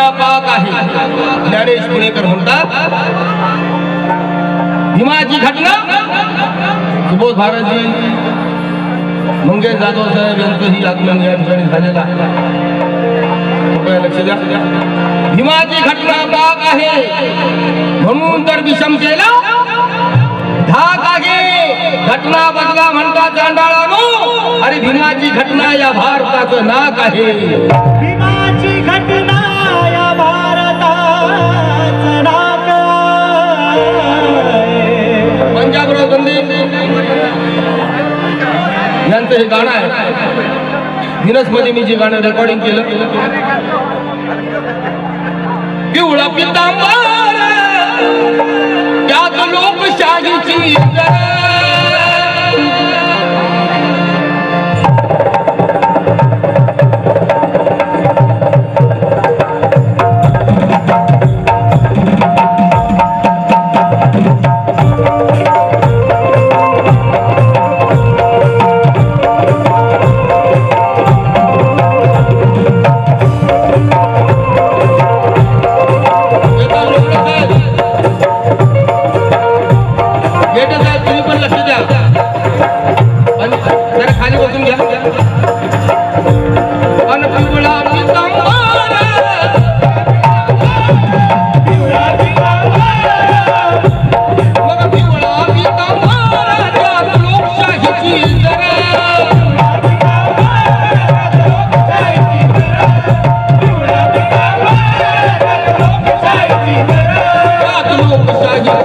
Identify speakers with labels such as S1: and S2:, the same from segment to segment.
S1: भीमाची आहे. ज्ञानेश पुणेकर म्हणतात. हिमाची घटना? सुबोध भारतजी मंगेश जाधव साहेब यांचंही आगमन या ठिकाणी झालेलं आहे. कृपया लक्ष द्या. भीमाची घटना बाग आहे. म्हणून तर विषमतेला धाक आहे. घटना बदला म्हणतात जांडाळानो. अरे भीमाची घटना या भारताचं नाक आहे. यांचं हे गाणं आहे. दिनसमध्ये मी जे गाणं रेकॉर्डिंग केलं पिवळा पितांबर त्यात लोकशाहीची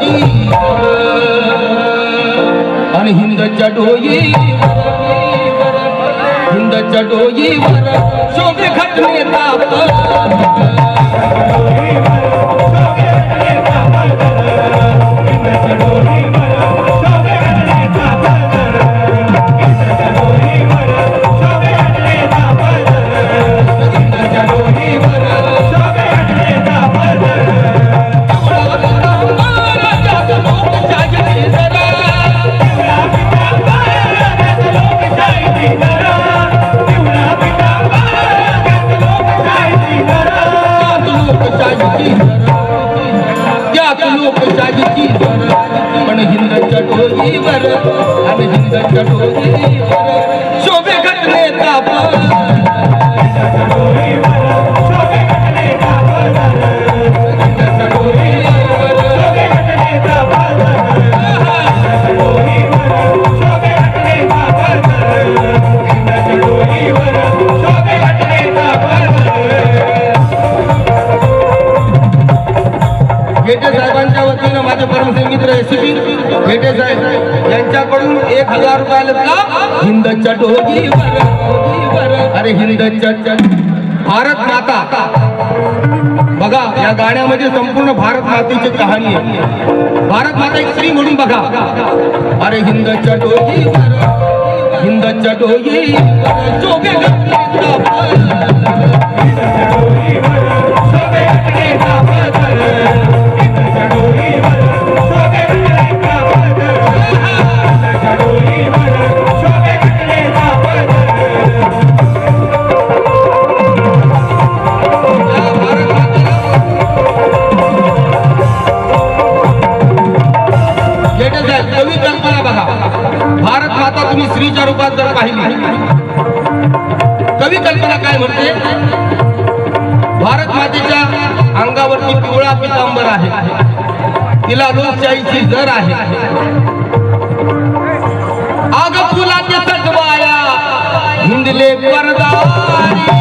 S1: लोकशाहीची आणि हिंदच्या डोई हिंदच्या डोईवर शोभे घटने त्यात हिंदच्या डोगीवर अरे हिंदच्या भारत माता. बघा या गाण्यामध्ये संपूर्ण भारत मातेची कहाणी आहे. भारत माता एक स्त्री म्हणून बघा. अरे हिंदच्या डोगीवर हिंदच्या डोगीवर जोगे त्यांची जर आहे. आग फुलाच्या सजवाया हिंदले परदारी.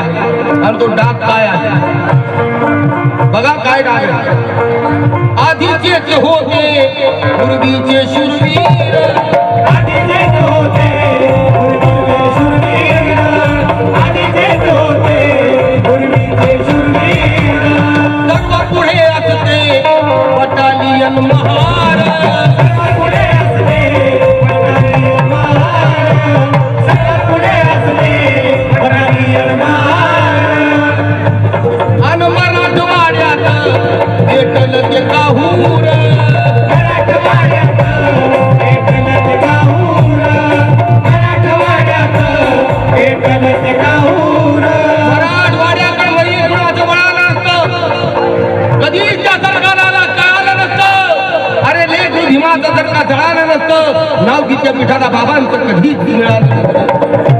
S1: आहे आणि तो डाग काय आहे? बघा काय डाग आहे. आधीचे होते पूर्वीचे शिशवीर आधीचे नाव विद्यापीठाला बाबांचं कधीच मिळालं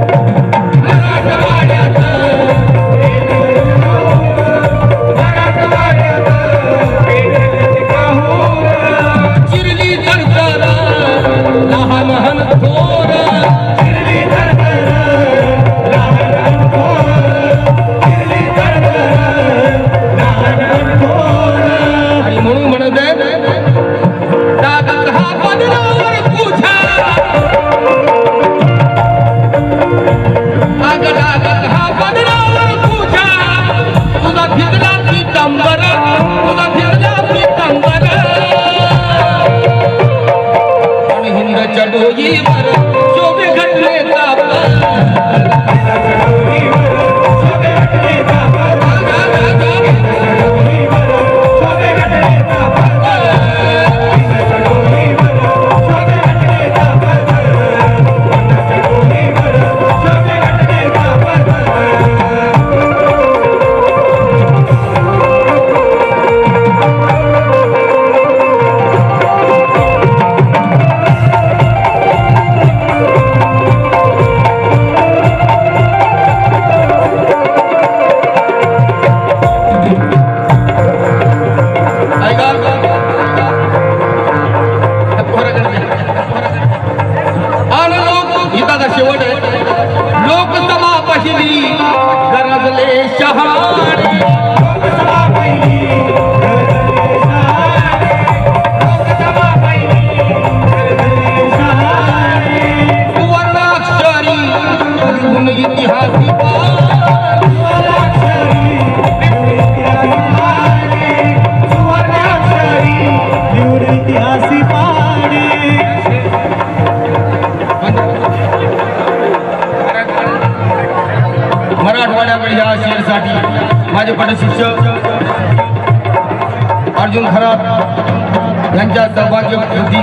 S1: अर्जुन खराब यांच्या सौभाग्य होती.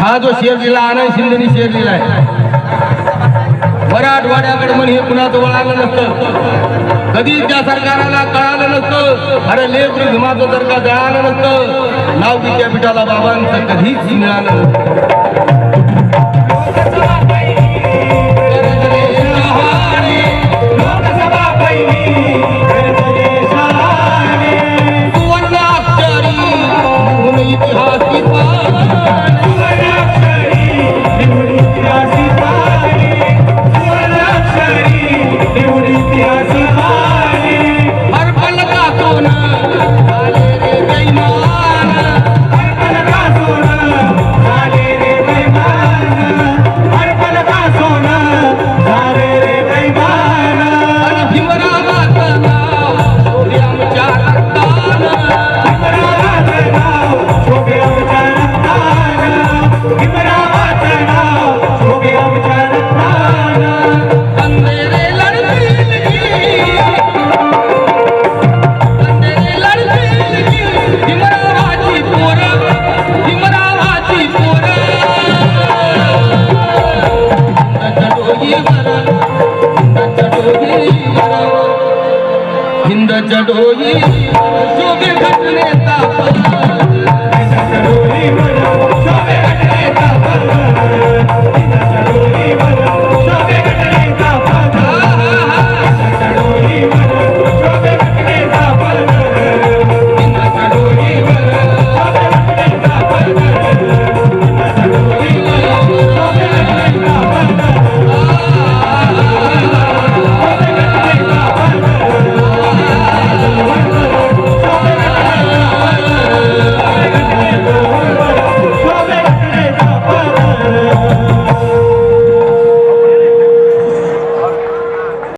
S1: हा जो शेर दिला आनंद शिंदेनी शेअर दिलाय मराठवाड्याकडे म्हण हे कुणाचं वळालं नसतं. कधी त्या सरकाराला कळालं नसतं. अरे लेकर भीमाचं जर का जळालं नसतं. नाव विद्यापीठाला बाबांचं कधीच मिळालं नसतं. ਏਜੰਟ ਹੋ